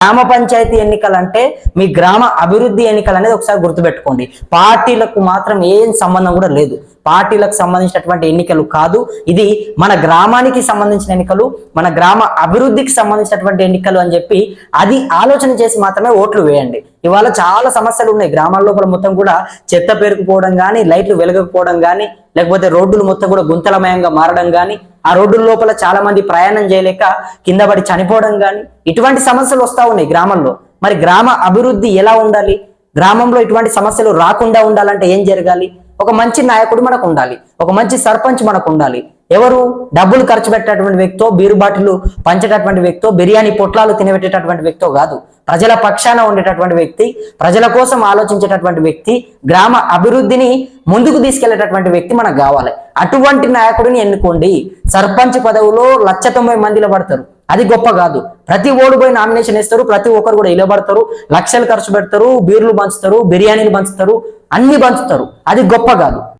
గ్రామ పంచాయతీ ఎన్నికలు అంటే మీ గ్రామ అభివృద్ధి ఎన్నికలు అనేది ఒకసారి గుర్తుపెట్టుకోండి. పార్టీలకు మాత్రం ఏం సంబంధం కూడా లేదు. పార్టీలకు సంబంధించినటువంటి ఎన్నికలు కాదు. ఇది మన గ్రామానికి సంబంధించిన ఎన్నికలు మన గ్రామ అభివృద్ధికి సంబంధించినటువంటి ఎన్నికలు అని చెప్పి అది ఆలోచన చేసి మాత్రమే ఓట్లు వేయండి. ఇవాళ చాలా సమస్యలు ఉన్నాయి. గ్రామాల లోపల మొత్తం కూడా చెత్త పేరుకుపోవడం కానీ లైట్లు వెలగకపోవడం కానీ లేకపోతే రోడ్డులు మొత్తం కూడా గుంతలమయంగా మారడం కానీ ఆ రోడ్డుల లోపల చాలా మంది ప్రయాణం చేయలేక కింద పడి చనిపోవడం కానీ ఇటువంటి సమస్యలు వస్తూ ఉన్నాయి గ్రామంలో. మరి గ్రామ అభివృద్ధి ఎలా ఉండాలి? గ్రామంలో ఇటువంటి సమస్యలు రాకుండా ఉండాలంటే ఏం జరగాలి? ఒక మంచి నాయకుడు మనకు ఉండాలి. ఒక మంచి సర్పంచ్ మనకు ఉండాలి. ఎవరు? డబ్బులు ఖర్చు పెట్టేటటువంటి వ్యక్తితో బీరుబాటిలు పంచేటటువంటి వ్యక్తితో బిర్యానీ పొట్లాలు తినబెట్టేటటువంటి వ్యక్తితో కాదు. ప్రజల పక్షాన ఉండేటటువంటి వ్యక్తి ప్రజల కోసం ఆలోచించేటటువంటి వ్యక్తి గ్రామ అభివృద్ధిని ముందుకు తీసుకెళ్ళేటటువంటి వ్యక్తి మనకు కావాలి. అటువంటి నాయకుడిని ఎన్నుకోండి. సర్పంచ్ పదవిలో లక్ష తొంభై మందిలో పడతారు. అది గొప్ప కాదు. ప్రతి ఓడు పోయి నామినేషన్ ఇస్తారు ప్రతి ఒక్కరు కూడా ఇలబడతారు లక్షలు ఖర్చు పెడతారు. బీర్లు పంచుతారు. బిర్యానీలు పంచుతారు. అన్ని పంచుతారు. అది గొప్ప కాదు.